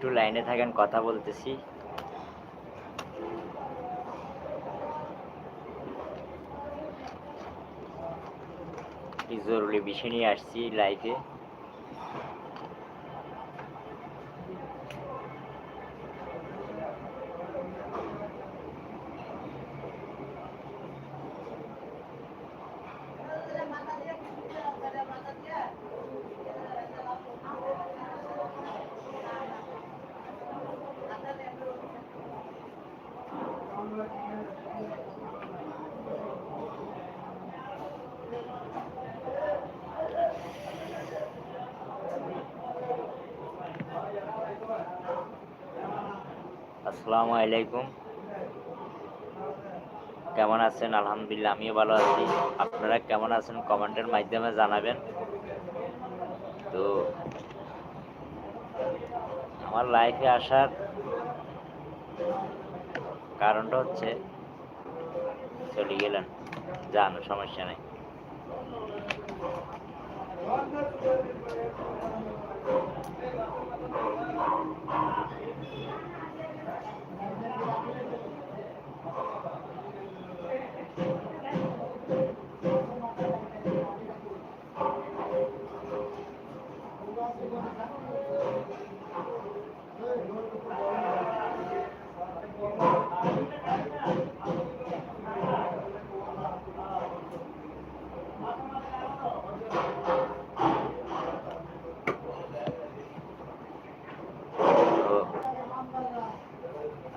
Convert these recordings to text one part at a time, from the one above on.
একটু লাইনে থাকেন কথা বলতেছি। জরুরি বিষয় নিয়ে আসছি লাইভে আসসালামু আলাইকুম। কেমন আছেন? আলহামদুলিল্লাহ, আমিও ভালো আছি। আপনারা কেমন আছেন কমেন্টের মাধ্যমে জানাবেন। তো, আমার লাইফে আসার কারণটা হচ্ছে, চলে গেলেন। যান, সমস্যা নেই।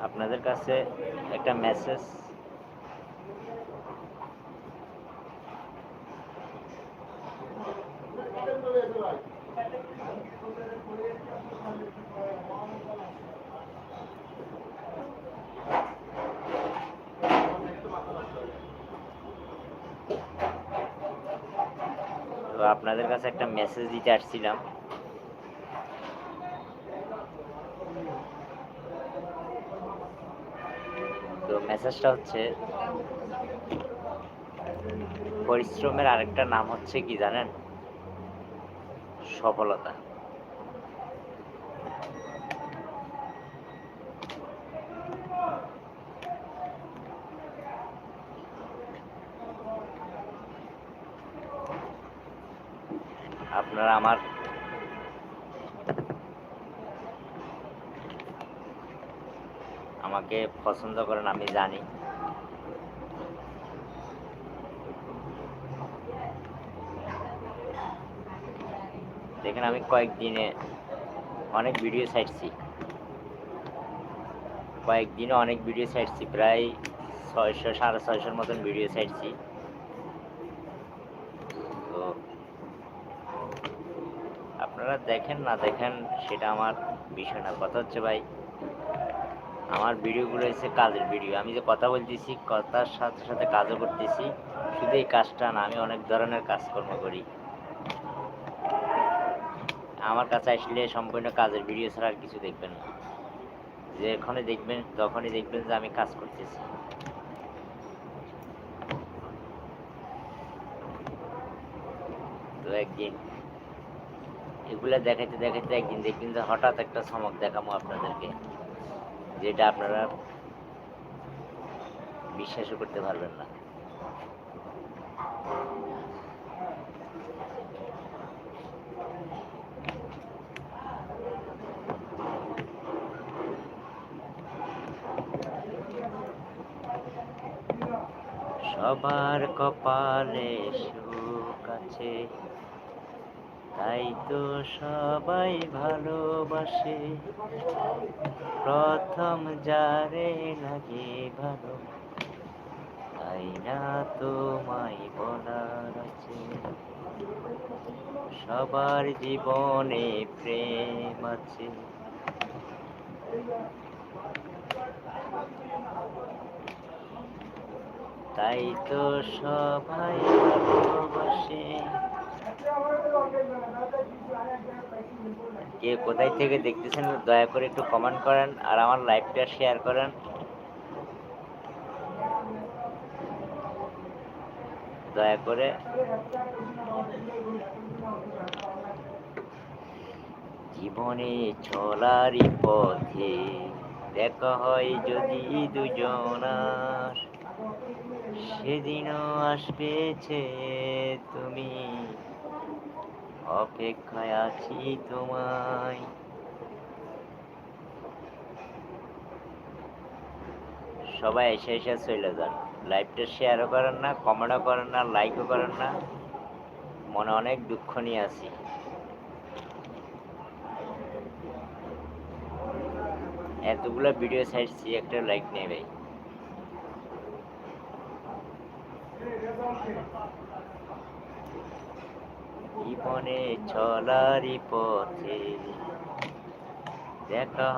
আপনাদের কাছে একটা মেসেজ তো আপনাদের কাছে একটা মেসেজ দিতে আসছিলাম। তো মেসেজটা হচ্ছে, পরিশ্রমের আরেকটা নাম হচ্ছে কি জানেন? সফলতা। আপনারা আমার আমাকে পছন্দ করেন, আমি জানি। দেখেন, আমি কয়েকদিনে অনেক ভিডিও ছাড়ছি। কয়েকদিনে অনেক ভিডিও ছাড়ছি, প্রায় ছয়শো, সাড়ে ছয়শোর মতন ভিডিও ছাড়ছি তো আপনারা দেখেন, না দেখেন, সেটা আমার বিষয় না। কথা হচ্ছে ভাই, আমার ভিডিওগুলো হচ্ছে কাজের ভিডিও। আমি যে কথা বলতেছি, কথার সাথে সাথে কাজও করতেছি, শুধু এই কাজটা না, আমি অনেক ধরনের কাজকর্ম করি। আমার কাছে আসলে সম্পূর্ণ কাজের ভিডিও ছাড়া আর কিছু দেখবেন না। যেখানে দেখবেন, তখনই দেখবেন যে আমি কাজ করতেছি। তো একদিন এগুলো দেখাইতে দেখাইতে একদিন দেখবেন যে হঠাৎ একটা চমক দেখাবো আপনাদেরকে, যেটা আপনারা বিশ্বাসও করতে পারবেন না। সবার কপালে সুখ আছে। তাই তো সবাই ভালোবাসে। প্রথম যারে লাগে ভালো, তাই না তোমায় বলার আছে। সবার জীবনে প্রেম আছে। তাই তো সবাই ভালোবাসে। কে কোথায় থেকে দেখতেছেন, দয়া করে একটু কমেন্ট করেন আর আমার লাইভটা শেয়ার করেন। দয়া করে। জীবনে চলারই পথে দেখা হয় যদি দুজনার। সেদিনও আসবেছে তুমি অপেক্ষায় আছি তোমায়। সবাই এসে এসে চলে যান। লাইভটা শেয়ারও করেন না কমেন্টও করেন না লাইকও করেন না। মনে অনেক দুঃখ নিয়ে আছি। এতগুলো ভিডিও ছাড়ছি, একটা লাইক নেই ভাই জীবনে চলারি পথে দেখা